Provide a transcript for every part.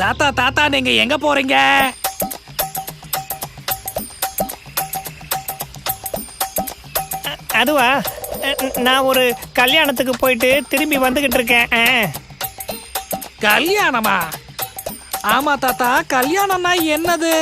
தாத்தா தாத்தா நீங்க எங்க போறீங்க? அதுவா நான் ஒரு கல்யாணத்துக்கு போயிட்டு திரும்பி வந்துகிட்டு இருக்கேன். கல்யாணமா? ஆமா தாத்தா கல்யாணம்னா என்னது?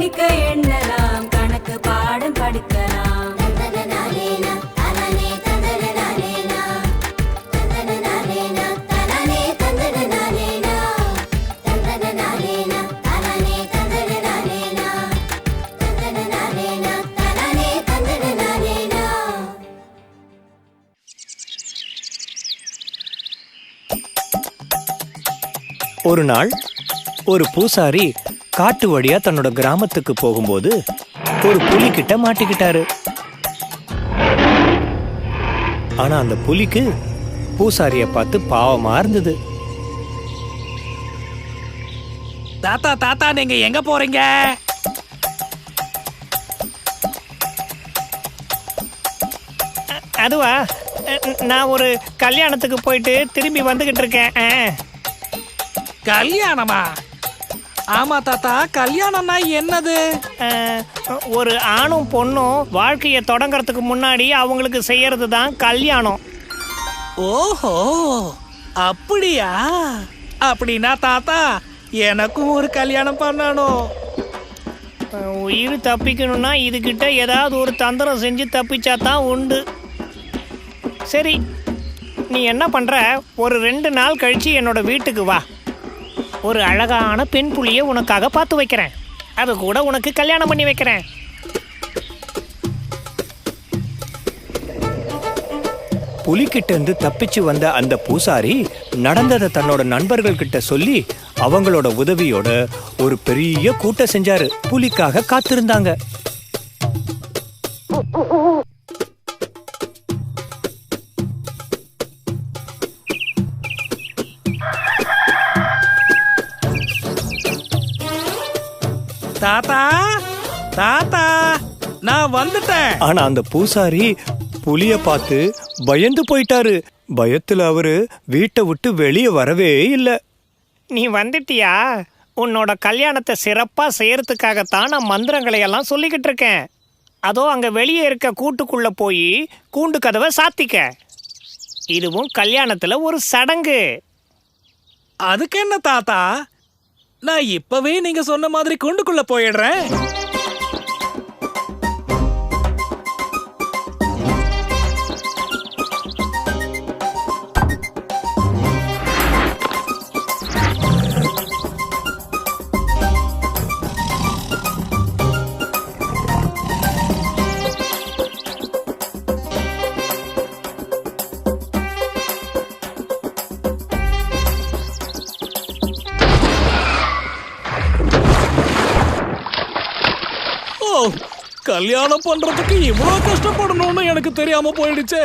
எண்ணிக்க எண்ணலாம். கணக்கு பாடம் படிக்கலாம். ஒரு நாள் ஒரு பூசாரி காட்டு வழியா தன்னோட கிராமத்துக்கு போகும்போது ஒரு புலி கிட்ட மாட்டிக்கிட்டாரு. ஆனா அந்த புலிக்கு பூசாரிய பார்த்து பாவமா இருந்தது. தாத்தா தாத்தா நீங்க எங்க போறீங்க? அதுவா? நான் ஒரு கல்யாணத்துக்கு போயிட்டு திரும்பி வந்துகிட்டு இருக்கேன். கல்யாணமா? ஆமா தாத்தா. கல்யாணம்னா என்னது? ஒரு ஆணும் பொண்ணும் வாழ்க்கையை தொடங்கறதுக்கு முன்னாடி அவங்களுக்கு செய்யறது தான் கல்யாணம். ஓஹோ அப்படியா? அப்படின்னா தாத்தா எனக்கும் ஒரு கல்யாணம் பண்ணணும். உயிர் தப்பிக்கணும்னா இதுகிட்ட ஏதாவது ஒரு தந்திரம் செஞ்சு தப்பிச்சா தான் உண்டு. சரி நீ என்ன பண்ற? ஒரு ரெண்டு நாள் கழிச்சு என்னோட வீட்டுக்கு வா. ஒரு அழகான பெண் புலியை உனக்காக பார்த்து வைக்கிறேன். அது கூட உனக்கு கல்யாணம் பண்ணி வைக்கிறேன். புலிகிட்ட இருந்து தப்பிச்சு வந்த அந்த பூசாரி நடந்ததை தன்னோட நண்பர்கள் கிட்ட சொல்லி அவங்களோட உதவியோட ஒரு பெரிய கூட்டம் செஞ்சாரு. புலிக்காக காத்திருந்தாங்க. தாத்தா தாத்தா நான் வந்துட்டேன். ஆனா அந்த பூசாரி புலிய பார்த்து பயந்து போயிட்டாரு. பயத்துல அவரு வீட்டை விட்டு வெளியே வரவே இல்லை. நீ வந்துட்டியா? உன்னோட கல்யாணத்தை சிறப்பா செய்யறதுக்காகத்தான் நான் மந்திரங்களை எல்லாம் சொல்லிக்கிட்டு இருக்கேன். அதோ அங்க வெளியே இருக்க கூட்டுக்குள்ள போய் கூண்டு கதவை சாத்திக்க. இதுவும் கல்யாணத்துல ஒரு சடங்கு. அதுக்கு என்ன தாத்தா? நான் இப்பவே நீங்க சொன்ன மாதிரி குண்டுக்குள்ள போயிடுறேன். கல்யாணம் பண்றதுக்கு இவ்வளவு கஷ்டப்படணும்னு எனக்கு தெரியாம போயிடுச்சே.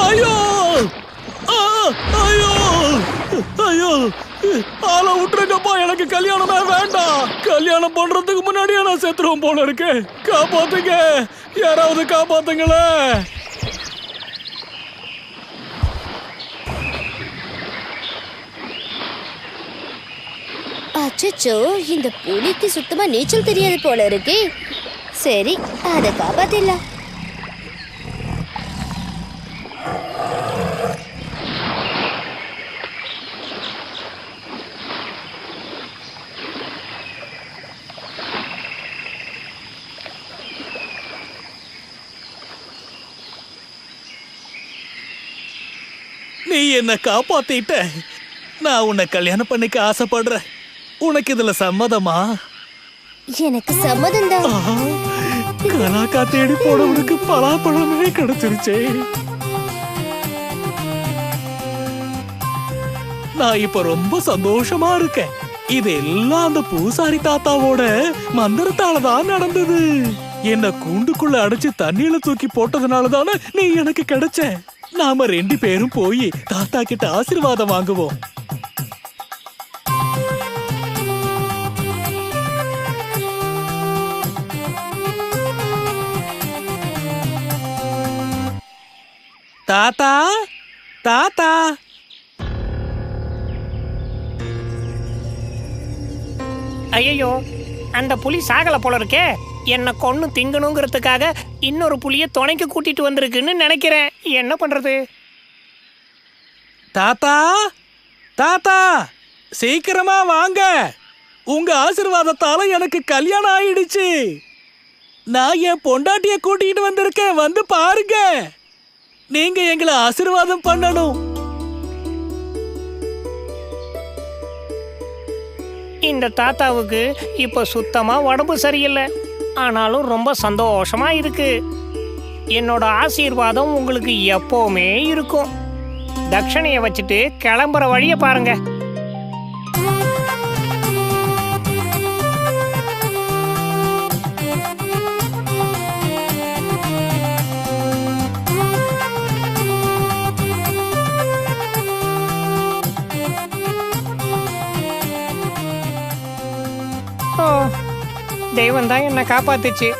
ஐயோ! ஆ, ஐயோ! ஐயோ! ஆளை விட்டுருங்கப்பா எனக்கு கல்யாணமே வேண்டாம். கல்யாணம் பண்றதுக்கு முன்னாடியே நான் செத்துருவோம் போல இருக்கேன் காப்பாத்துங்க. யாராவது காப்பாத்துங்களேன் அச்சோ இந்த புலிக்கு சுத்தமா நீச்சல் தெரியாது போல இருக்கே. சரி அதை காப்பாத்திடலாம். நீ என்ன காப்பாத்திட்ட. நான் உன்னை கல்யாணம் பண்ணிக்க ஆசைப்படுறேன். உனக்கு இதுல சம்மதமா? எனக்கு சம்மதம் தான் கலாக்கா தேடி போனவனுக்கு பலாப்பழமே கிடைச்சிருச்சே. நான் இப்ப ரொம்ப சந்தோஷமா இருக்கேன். இது எல்லாம் அந்த பூசாரி தாத்தாவோட மந்திரத்தால தான் நடந்தது. என்ன கூண்டுக்குள்ள அடைச்சு தண்ணியில தூக்கி போட்டதுனால தானே நீ எனக்கு கிடைச்ச. நாம ரெண்டு பேரும் போய் தாத்தா கிட்ட ஆசீர்வாதம் வாங்குவோம். தாத்தா தாத்தா. ஐயோ அந்த புலி சாகல போல இருக்கே. என்னை கொன்னு திங்கணுங்கிறதுக்காக இன்னொரு புலியை துணைக்கு கூட்டிட்டு வந்திருக்குன்னு நினைக்கிறேன். என்ன பண்றது? தாத்தா தாத்தா சீக்கிரமா வாங்க. உங்க ஆசீர்வாதத்தால எனக்கு கல்யாணம் ஆயிடுச்சு. நான் என் பொண்டாட்டிய கூட்டிட்டு வந்திருக்கேன் வந்து பாருங்க. நீங்க எங்களை ஆசீர்வாதம் பண்ணணும். இந்த தாத்தாவுக்கு இப்ப சுத்தமா உடம்பு சரியில்லை. ஆனாலும் ரொம்ப சந்தோஷமா இருக்கு. என்னோட ஆசீர்வாதம் உங்களுக்கு எப்பவுமே இருக்கும். தட்சணையை வச்சுட்டு கிளம்புற வழியை பாருங்க. தெய்வம் தான் என்னை காப்பாத்துச்சு.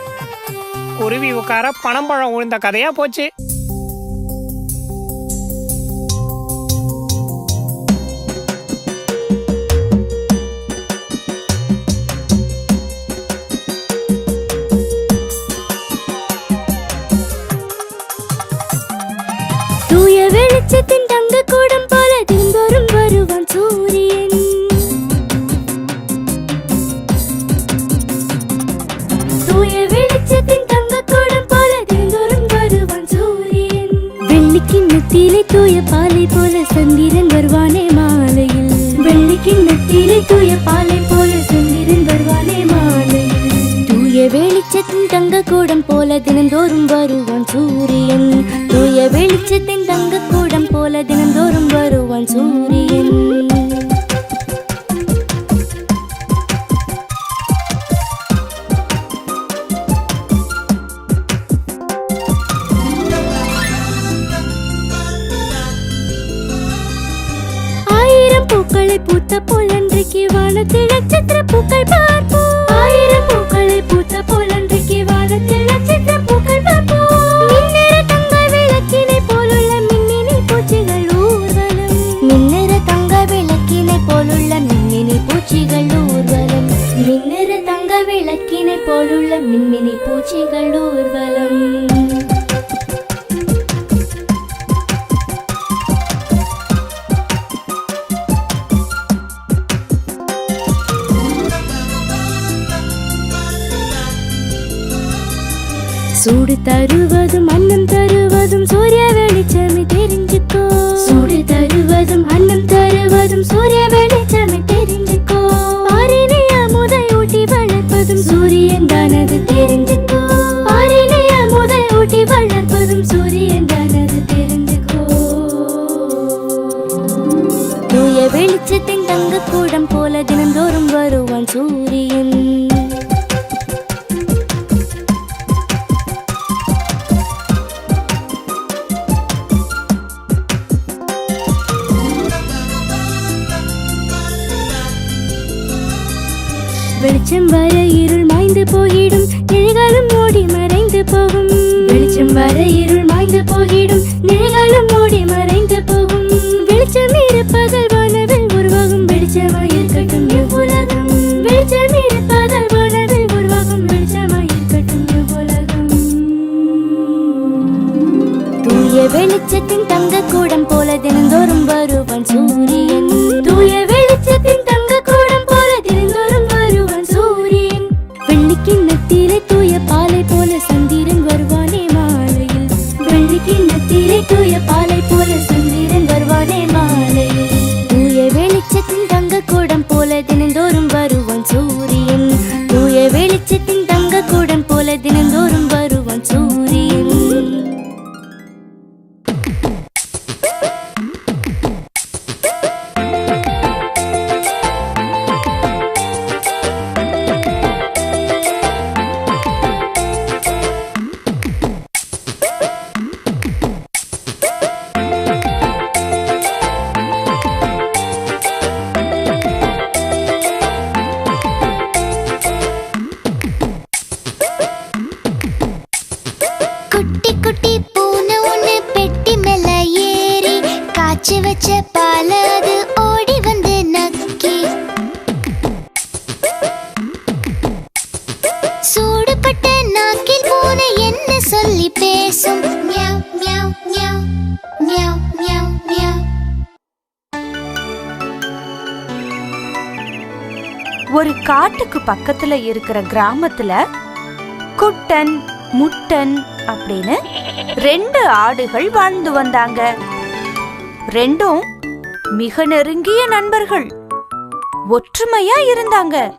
குருவி உட்கார பனம்பழம் விழுந்த கதையா போச்சு. தங்க கூடம் போல தினந்தோறும் வருவான் சூரியன். ஆயிரம் பூக்களை பூத்த போல் அன்றைக்கு வானத்தில் நட்சத்திர பூக்கள் பார்ப்போம். போலுள்ள மின்மினி பூச்சிகள் ஊர்வலம் கூடம் போல தினந்தோறும் வருவான் சூரியன். குட்டி குட்டி பூனை ஒண்ணு பெட்டி மேல ஏறி காய்ச்சி வச்ச பால அது ஓடி வந்து நக்கி. சூடுபட்ட நாக்கில் பூனை என்ன சொல்லி பேசும்? Meow meow meow meow meow meow. ஒரு காட்டுக்கு பக்கத்துல இருக்கிற கிராமத்துல குட்டன் முட்டன் அப்படின்னு ரெண்டு ஆடுகள் வாழ்ந்து வந்தாங்க. ரெண்டும் மிக நெருங்கிய நண்பர்கள். ஒற்றுமையா இருந்தாங்க.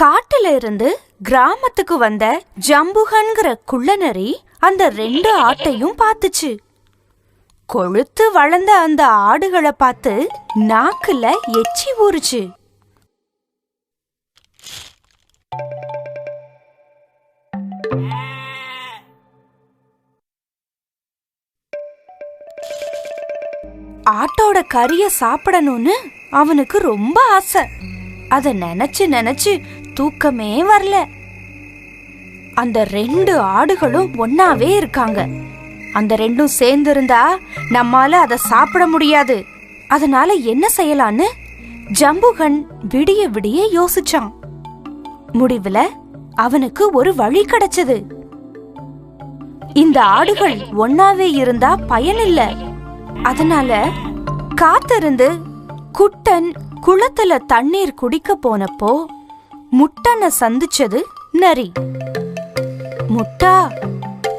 காட்டுல இருந்து கிராமத்துக்கு வந்த ஜம்புகன்கிற குள்ளநரி அந்த ரெண்டு ஆட்டையும் பார்த்துச்சு. கொழுத்து வளர்ந்த அந்த ஆடுகளை பார்த்து நாக்குல எச்சி ஊறுச்சு. ஆட்டோட கறிய சாப்பிடணும்னு அவனுக்கு ரொம்ப ஆசை. அத நினைச்சு நினைச்சு தூக்கமே வரல. அந்த ரெண்டு ஆடுகளும் ஒன்னாவே இருக்காங்க. அந்த ரெண்டும் சேர்ந்து இருந்தா நம்மால அதை சாப்பிட முடியாது. அதனால என்ன செய்யலான்னு? ஜம்புகன் விடிய விடிய யோசிச்சான். முடிவுல அவனுக்கு ஒரு வழி கிடைச்சது. இந்த ஆடுகள் ஒன்னாவே இருந்தா பயனில்ல அதனால காத்திருந்து குட்டன் குளத்துல தண்ணீர் குடிக்க போனப்போ முட்டனை சந்திச்சது நரி. முட்டா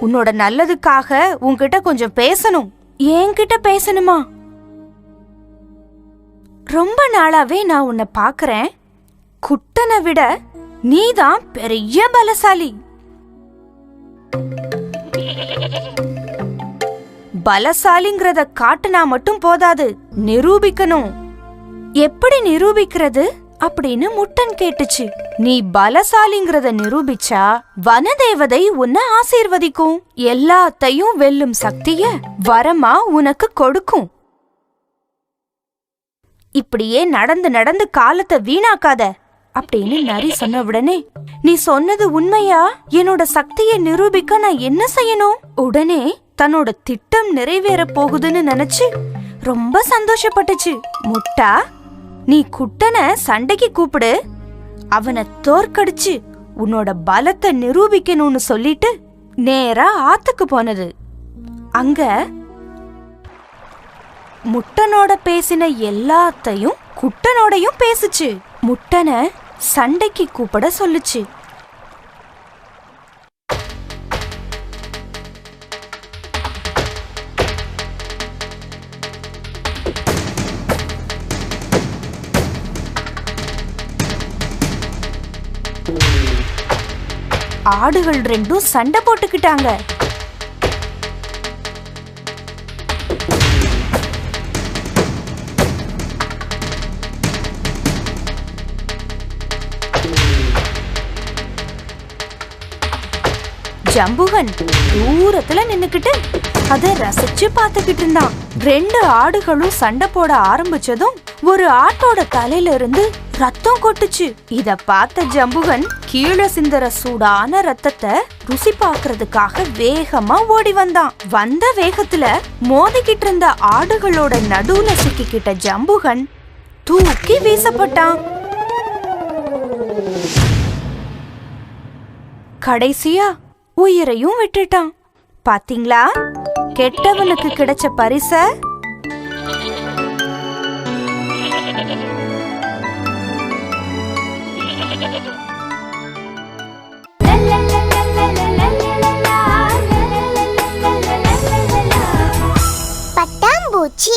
உன்னோட நல்லதுக்காக உன்கிட்ட கொஞ்சம் பேசணும். என்கிட்ட பேசணுமா? ரொம்ப நாளாவே நான் உன்னை பாக்குறேன் குட்டனை விட நீதான் பெரிய பலசாலி. பலசாலிங்கிறத காட்டுனா மட்டும் போதாது. நிரூபிக்கணும். எப்படி நிரூபிக்கிறது? அப்படின்னு முட்டன் கேட்டுச்சு. நீ பலசாலிங்கிறத நிரூபிச்சா வனதேவதை உன்னை ஆசீர்வதிக்கும். எல்லாத்தையும் வெல்லும் சக்திய வரமா உனக்கு கொடுக்கும். இப்படியே நடந்து நடந்து காலத்தை வீணாக்காத அப்படின்னு நரி சொன்ன உடனே நீ சொன்னது உண்மையா? என்னோட சக்தியை நிரூபிக்க நான் என்ன செய்யணும்? உடனே தன்னோட திட்டம் நிறைவேற போகுதுன்னு நினைச்சு ரொம்ப சந்தோஷப்பட்டுச்சு. முட்டா நீ குட்டனை சண்டைக்கு கூப்பிடு. அவனை தோற்கடிச்சு உன்னோட பலத்தை நிரூபிக்கணும்னு சொல்லிட்டு நேரா ஆத்துக்கு போனது. அங்க முட்டனோட பேசின எல்லாத்தையும் குட்டனோடையும் பேசுச்சு. முட்டனை சண்டைக்கு கூப்பிட சொல்லுச்சு. ஆடுகள் ரெண்டும் சண்டை போட்டுக்கிட்டாங்க. ஜம்புகன் தூரத்துல நின்னுக்கிட்டு அத ரசிச்சு பார்த்துக்கிட்டு இருந்தான். ரெண்டு ஆடுகளும் சண்டை போட ஆரம்பிச்சதும் ஒரு ஆட்டோட தலையில இருந்து ரத்தம் கொட்டுச்சு. இத பார்த்த ஜம்புகன் கீழே சிந்தற சூடான ரத்தத்தை ருசி பார்க்கறதுக்காக வேகமா ஓடி வந்தான். வந்த வேகத்துல மோதிக்கிட்டு இருந்த ஆடுகளோட நடுவுல சிக்கிக்கிட்ட ஜம்புகன் தூக்கி வீசப்பட்டான். கடைசியா உயிரையும் விட்டுட்டான். பாத்தீங்களா? கெட்டவனுக்கு கிடைச்ச பரிச? பட்டாம்பூச்சி.